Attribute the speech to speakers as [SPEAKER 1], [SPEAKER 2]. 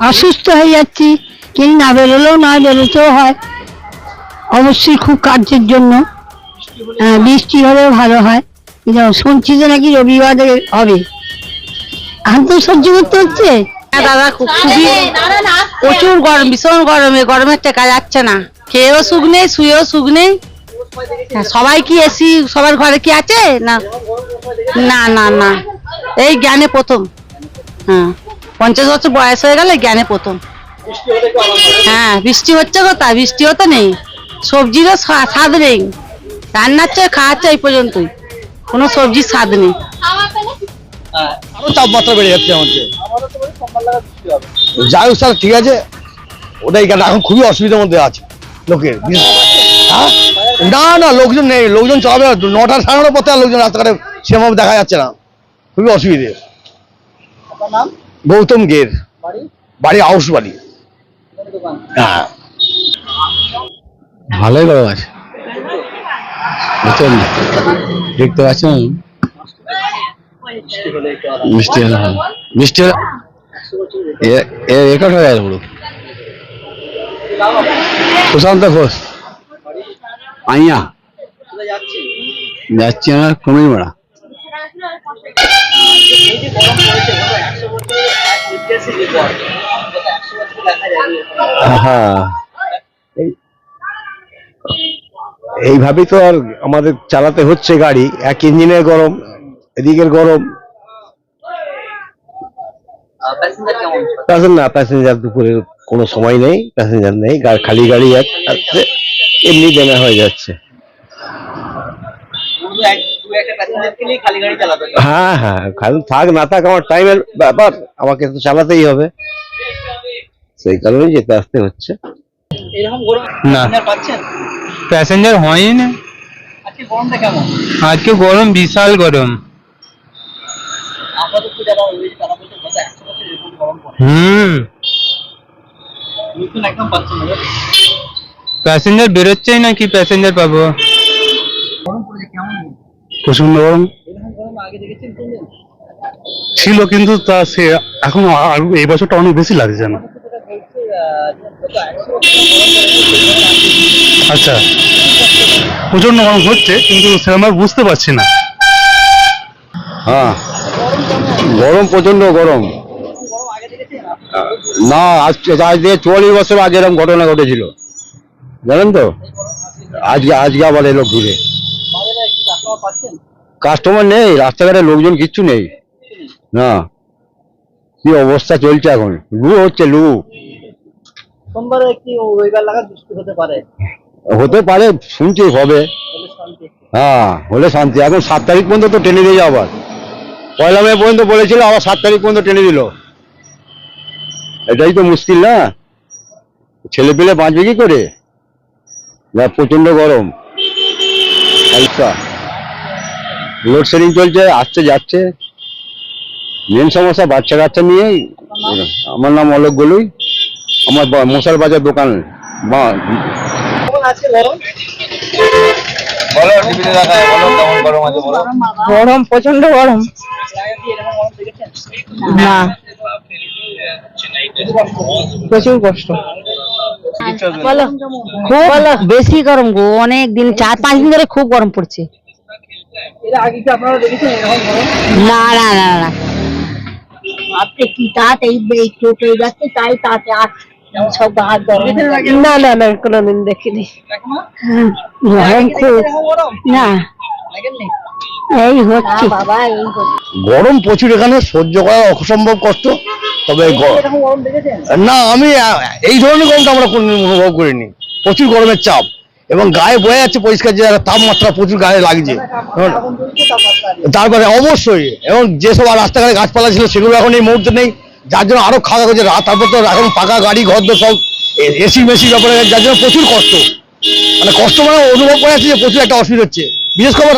[SPEAKER 1] অসুস্থ হয়ে যাচ্ছি। কিন্তু না বেরোলেও না বেরোতেও হয়। অবশ্যই খুব কার্যের জন্য। হ্যাঁ, বৃষ্টি হলেও ভালো হয়। শুনছি যে নাকি রবিবারে হবে। এখন তো সহ্য করতে হচ্ছে।
[SPEAKER 2] হ্যাঁ দাদা খুব খুবই প্রচুর গরম ভীষণ গরমে। গরমের টেকা যাচ্ছে না। খেয়েও সুখ নেই শুয়েও সুখ নেই। হ্যাঁ, সবাই কি এসি সবার ঘরে কি আছে? না না না না। এই জ্ঞানে প্রথম। হ্যাঁ। পঞ্চাশ বছর বয়স হয়ে গেলে জ্ঞানে প্রথম। হ্যাঁ বৃষ্টি হচ্ছে কোথায় বৃষ্টিও তো নেই। সবজিরও স্বাদ নেই। রান্নার চেয়ে খাওয়াচ্ছে এই পর্যন্তই। কোনো সবজির স্বাদ নেই।
[SPEAKER 3] আরও তাপমাত্রা বেড়ে যাচ্ছে আমাদের। যাই হোক স্যার ঠিক আছে। ওটাই কেন এখন খুবই অসুবিধার মধ্যে আছে লোকের। হ্যাঁ? না না লোকজন নেই। লোকজন চলাবে নটা সাড়ে নটার পথে আর লোকজন রাস্তাঘাটে সেভাবে দেখা যাচ্ছে না। খুবই অসুবিধে। গৌতম গের। বাড়ি? হাউস বাড়ি। হ্যাঁ।
[SPEAKER 4] ভালোই গরম আছে। বুঝছেন দেখতে পাচ্ছেন? মিষ্টি হলে ভালো। মিষ্টি হলে এ- এ রেকর্ড হয়ে গেল পুরো। সুশান্ত ঘোষ। আইয়া। যাচ্ছি আমার কুমির মারা
[SPEAKER 3] হ্যাঁ এইভাবেই তো আর আমাদের চালাতে হচ্ছে গাড়ি। এক ইঞ্জিনের গরম, এদিকের গরম। না প্যাসেঞ্জার দুপুরে কোনো সময় নেই প্যাসেঞ্জার নেই খালি গাড়ি যাচ্ছে এমনি দেনা হয়ে যাচ্ছে। হ্যাঁ হ্যাঁ খালি থাক না থাক আমার টাইমের ব্যাপার। আমাকে তো চালাতেই হবে। সেই কারণেই যেতে আসতে হচ্ছে।
[SPEAKER 5] না। প্যাসেঞ্জার হয়ই না আজকে গরম বিশাল গরম। হুম। প্যাসেঞ্জার বেরোচ্ছেই না কি প্যাসেঞ্জার পাবো।
[SPEAKER 4] প্রচণ্ড গরম ছিল কিন্তু তা সে এখন এই বছরটা অনেক বেশি লাগছে না। আচ্ছা প্রচণ্ড গরম হচ্ছে, কিন্তু সে আমরা বুঝতে পারছি না।
[SPEAKER 3] হ্যাঁ গরম প্রচণ্ড গরম। না আজকে আজ দিয়ে চুয়াল্লিশ বছর আগে এরকম ঘটনা ঘটেছিল। জানেন তো? আজকে আজকে আবার এলো ঘুরে। কাস্টমার নেই রাস্তাঘাটে লোকজন কিচ্ছু নেই। না। কি অবস্থা চলছে এখন? লু হচ্ছে লু।
[SPEAKER 6] সোমবারে কি রবিবার লাগা বৃষ্টি হতে পারে?
[SPEAKER 3] হতে পারে শুনছি হবে। হ্যাঁ হলে শান্তি। এখন সাত তারিখ পর্যন্ত তো টেনে দিয়ে আবার। পয়লা মে পর্যন্ত বলেছিল আবার সাত তারিখ পর্যন্ত টেনে দিল। এটাই তো মুশকিল না। ছেলে পেলে বাঁচবে কি করে? না প্রচণ্ড গরম। হালকা লোডশেডিং চলছে আসছে যাচ্ছে। মেন সমস্যা বাচ্চা কাচ্চা নিয়েই। আমার নাম অলোক গলুই। আমার মশাল বাজার দোকান
[SPEAKER 6] গরম
[SPEAKER 2] গরম প্রচণ্ড গরম। না। প্রচুর কষ্ট। বলো খুব বেশি গরম গো অনেক দিন চার পাঁচ দিন ধরে খুব গরম পড়ছে
[SPEAKER 6] এর আগে কি আপনারা দেখেছেন এরকম গরম
[SPEAKER 2] না না না না
[SPEAKER 1] আজকে কি তাত এই এই টোটো যাচ্ছে তাই তাতে আর সব হাত গরম
[SPEAKER 2] না না না কোনোদিন দেখিনি।
[SPEAKER 6] এখনও
[SPEAKER 1] গরম খুব
[SPEAKER 6] এরকম গরম?
[SPEAKER 1] না। এই হচ্ছে।
[SPEAKER 3] গরম প্রচুর এখানে সহ্য করা অসম্ভব কষ্ট। তবে
[SPEAKER 6] গরম
[SPEAKER 3] না আমি এই ধরনের গরমটা আমরা অনুভব করিনি। প্রচুর গরমের চাপ। এবং গায়ে বয়ে যাচ্ছে পরিষ্কার যে তাপমাত্রা প্রচুর গায়ে লাগছে।
[SPEAKER 6] আছে।
[SPEAKER 3] তারপরে অবশ্যই এবং যেসব রাস্তাঘাটে গাছপালা ছিল সেগুলো এখন এই মুহূর্তে নেই। যার জন্য আরও খাওয়া হয়েছে রাত তারপর তো এখন পাকা গাড়ি ঘর সব এসি মেসি ব্যাপারে যার জন্য প্রচুর কষ্ট। মানে কষ্ট মানে অনুভব করে যাচ্ছে যে প্রচুর একটা অসুবিধা হচ্ছে। বিশেষ করে